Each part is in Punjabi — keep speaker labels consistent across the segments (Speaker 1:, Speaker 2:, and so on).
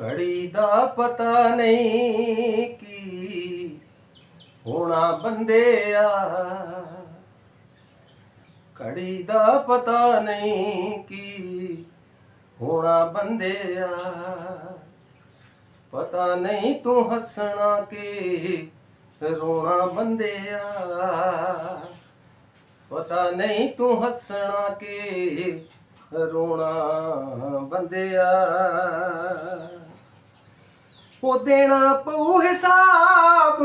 Speaker 1: ਘੜੀ ਦਾ ਪਤਾ ਨਹੀਂ ਕੀ ਹੋਣਾ ਬੰਦਿਆ। ਘੜੀ ਦਾ ਪਤਾ ਨਹੀਂ ਕੀ ਹੋਣਾ ਬੰਦਿਆ। ਪਤਾ ਨਹੀਂ ਤੂੰ ਹੱਸਣਾ ਕਿ, ਰੋਣਾ ਬੰਦਿਆ। ਪਤਾ ਨਹੀਂ ਤੂੰ ਹੱਸਣਾ ਕਿ ਰੋਣਾ ਬੰਦਿਆ। ਉਹ ਦੇਣਾ ਪਊ ਹਿਸਾਬ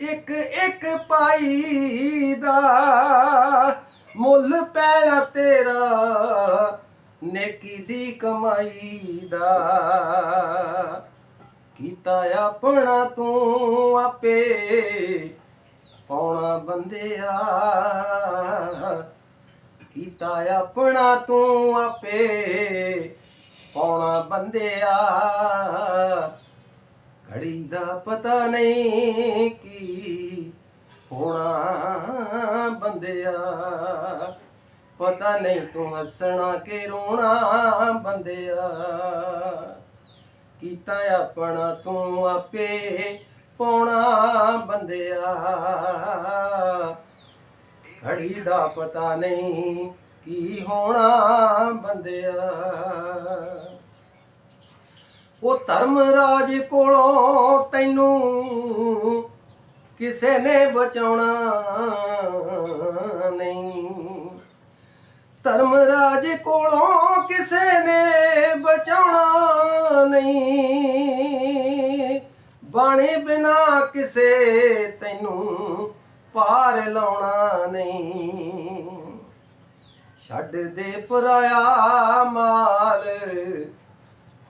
Speaker 1: ਇੱਕ ਇੱਕ ਪਾਈ ਦਾ। ਮੁੱਲ ਪੈਣਾ ਤੇਰਾ, ਨੇਕੀ ਦੀ ਕਮਾਈ ਦਾ। ਕੀਤਾ ਆਪਣਾ ਤੂੰ ਆਪੇ, ਪਾਉਣਾ ਬੰਦਿਆ। ਕੀਤਾ ਆਪਣਾ ਤੂੰ ਆਪੇ। ਪਾਉਣਾ ਬੰਦਿਆ? ਘੜੀ ਦਾ ਪਤਾ ਨਹੀਂ ਕੀ ਹੋਣਾ ਬੰਦਿਆ। ਪਤਾ ਨਹੀਂ ਤੂੰ ਹੱਸਣਾ ਕਿ ਰੋਣਾ ਬੰਦਿਆ। ਕੀਤਾ ਆਪਣਾ ਤੂੰ ਆਪੇ ਪਾਉਣਾ ਬੰਦਿਆ। ਘੜੀ ਦਾ ਪਤਾ ਨਹੀਂ ਕੀ ਹੋਣਾ ਬੰਦਿਆ? ਉਹ ਧਰਮ ਰਾਜ ਕੋਲੋਂ ਤੈਨੂੰ ਕਿਸੇ ਨੇ ਬਚਾਉਣਾ ਨਹੀਂ। ਧਰਮ ਰਾਜ ਕੋਲੋਂ ਕਿਸੇ ਨੇ ਬਚਾਉਣਾ ਨਹੀਂ। ਬਾਣੇ ਬਿਨਾ ਕਿਸੇ ਤੈਨੂੰ ਪਾਰ ਲਾਉਣਾ ਨਹੀਂ। ਛੱਡ ਦੇ ਪਰਾਇਆ ਮਾਲ,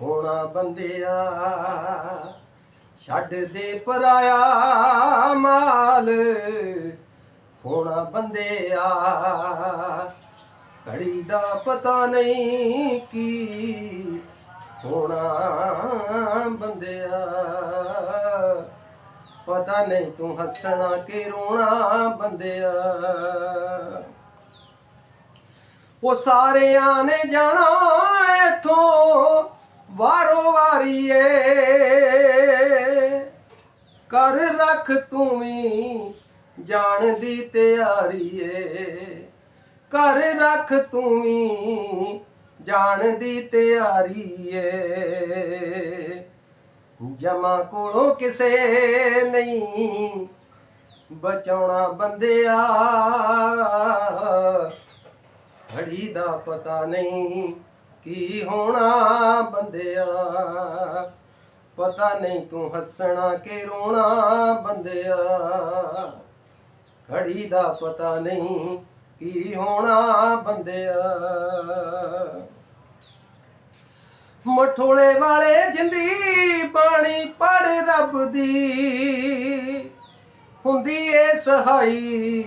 Speaker 1: ਹੋਣਾ ਬੰਦਿਆ। ਛੱਡ ਦੇ ਪਰਾਇਆ ਮਾਲ, ਹੋਣਾ ਬੰਦਿਆ। ਘੜੀ ਦਾ ਪਤਾ ਨਹੀਂ ਕੀ, ਹੋਣਾ ਬੰਦਿਆ। ਪਤਾ ਨਹੀਂ ਤੂੰ ਹੱਸਣਾ ਕਿ ਰੋਣਾ ਬੰਦਿਆ। ਉਹ ਸਾਰਿਆਂ ਨੇ ਜਾਣਾ ਇਥੋਂ, ਵਾਰੋ ਵਾਰੀਏ। ਕਰ ਰੱਖ ਤੂੰ ਵੀ ਜਾਣ ਦੀ ਤਿਆਰੀ ਏ ਕਰ ਰੱਖ ਤੂੰ ਵੀ ਜਾਣ ਦੀ ਤਿਆਰੀ ਏ ਜਮਾ ਕੋਲੋਂ ਕਿਸੇ ਨਹੀਂ ਬਚਾਉਣਾ ਬੰਦਿਆ। ਘੜੀ ਦਾ ਪਤਾ ਨਹੀਂ ਕੀ ਹੋਣਾ ਬੰਦਿਆ। ਪਤਾ ਨਹੀਂ ਤੂੰ ਹੱਸਣਾ ਕਿ ਰੋਣਾ ਬੰਦਿਆ। ਘੜੀ ਦਾ ਪਤਾ ਨਹੀਂ ਕੀ ਹੋਣਾ ਬੰਦਿਆ। ਮਠੋਲੇ ਵਾਲੇ ਜਿੰਦੀ ਪਾਣੀ ਪੜ ਰੱਬ ਦੀ। ਹੁੰਦੀ ਏ ਸਹਾਈ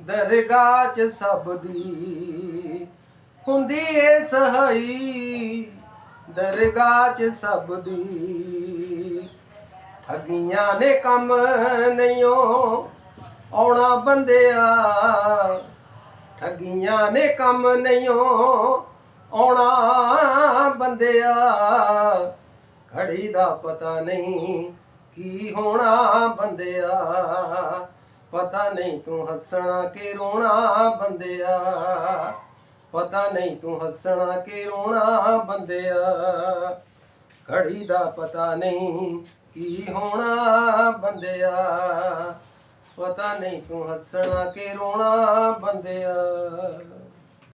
Speaker 1: ਦਰਗਾਹ ਚ ਸਭ ਦੀ। ਹੁੰਦੀ ਏ ਸਹਾਈ, ਦਰਗਾਹ ਚ ਸਭ ਦੀ। ਠੱਗੀਆਂ ਨੇ ਕੰਮ ਨਹੀਂਓ ਆਉਣਾ ਬੰਦਿਆ। ਠੱਗੀਆਂ ਨੇ ਕੰਮ ਨਹੀਂਓ ਆਉਣਾ ਬੰਦਿਆ। ਘੜੀ ਦਾ ਪਤਾ ਨਹੀਂ ਕੀ ਹੋਣਾ ਬੰਦਿਆ। ਪਤਾ ਨਹੀਂ ਤੂੰ ਹੱਸਣਾ ਕਿ ਰੋਣਾ ਬੰਦਿਆ। ਪਤਾ ਨਹੀਂ ਤੂੰ ਹੱਸਣਾ ਕਿ ਰੋਣਾ ਬੰਦਿਆ। ਘੜੀ ਦਾ ਪਤਾ ਨਹੀਂ ਕੀ ਹੋਣਾ ਬੰਦਿਆ। ਪਤਾ ਨਹੀਂ ਤੂੰ ਹੱਸਣਾ ਕਿ ਰੋਣਾ ਬੰਦਿਆ।